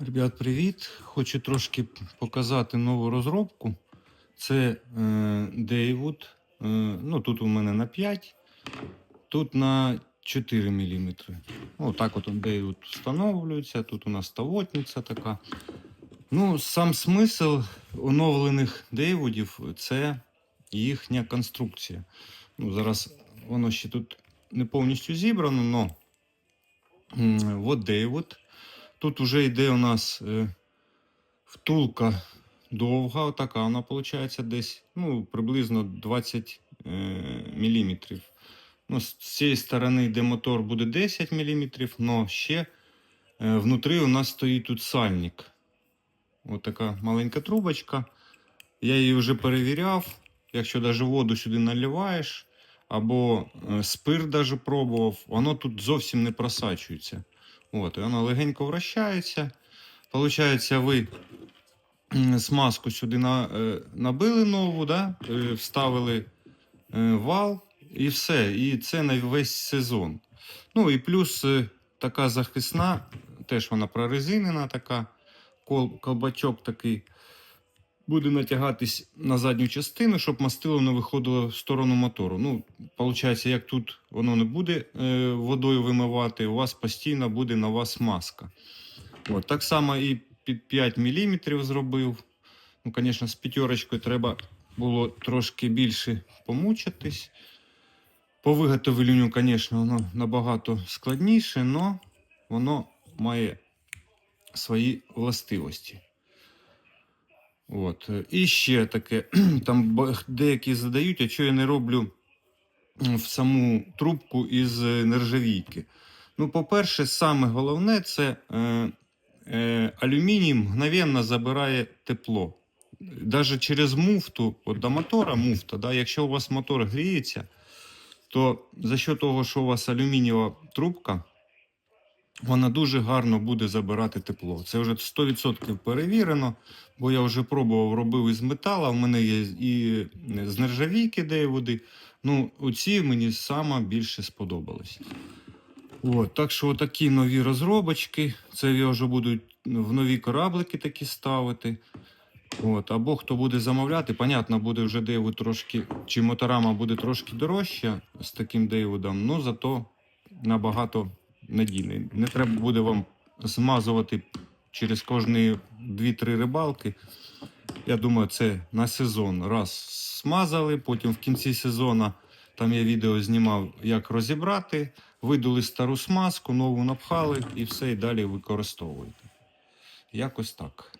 Ребят, привіт! Хочу трошки показати нову розробку. Це е, Daywood. Е, ну, тут у мене на 5, тут на 4 мм. Ну, так от Daywood встановлюється. Тут у нас ставотниця така. Ну, сам смисл оновлених Daywoodів це їхня конструкція. Ну, зараз воно ще тут не повністю зібрано, але от Daywood. Тут вже йде у нас е, втулка довга, отака вона виходить десь ну, приблизно 20 е, мм. Ну, з цієї сторони, де мотор буде 10 мм, але ще е, внутрі у нас стоїть тут сальник. Ось така маленька трубочка. Я її вже перевіряв. Якщо навіть воду сюди наливаєш, або спирт даже пробував, воно тут зовсім не просачується. От, і воно легенько вращається. Получається, ви смазку сюди на, е, набили нову, да? е, вставили е, вал і все. І це на весь сезон. Ну і плюс така захисна, теж вона прорезинена така, колбачок такий. Буде натягатись на задню частину, щоб мастило не виходило в сторону мотору. Ну, виходить, як тут воно не буде е, водою вимивати, у вас постійно буде на вас маска. От, так само і під 5 мм зробив. Ну, звісно, з п'ятерочкою треба було трошки більше помучитись. По виготовленню, звісно, воно набагато складніше, але воно має свої властивості. От. І ще таке, там деякі задають, а що я не роблю в саму трубку із е, нержавійки. Ну, по-перше, саме головне це е, е, алюміній мгновенно забирає тепло. Навіть через муфту, от до мотора муфта, да, якщо у вас мотор гріється, то за що того, що у вас алюмінієва трубка, вона дуже гарно буде забирати тепло. Це вже 100% перевірено, бо я вже пробував, робив із металу, в мене є і з нержавійки води. Ну, оці мені саме більше сподобались. От, так що такі нові розробочки. Це я вже буду в нові кораблики такі ставити. От, або хто буде замовляти, понятно, буде вже Дейвуд трошки, чи моторама буде трошки дорожча з таким Дейвудом, але зато набагато надійний. Не треба буде вам змазувати через кожні 2-3 рибалки. Я думаю, це на сезон. Раз смазали, потім в кінці сезону там я відео знімав, як розібрати, видали стару смазку, нову напхали і все, і далі використовуєте. Якось так.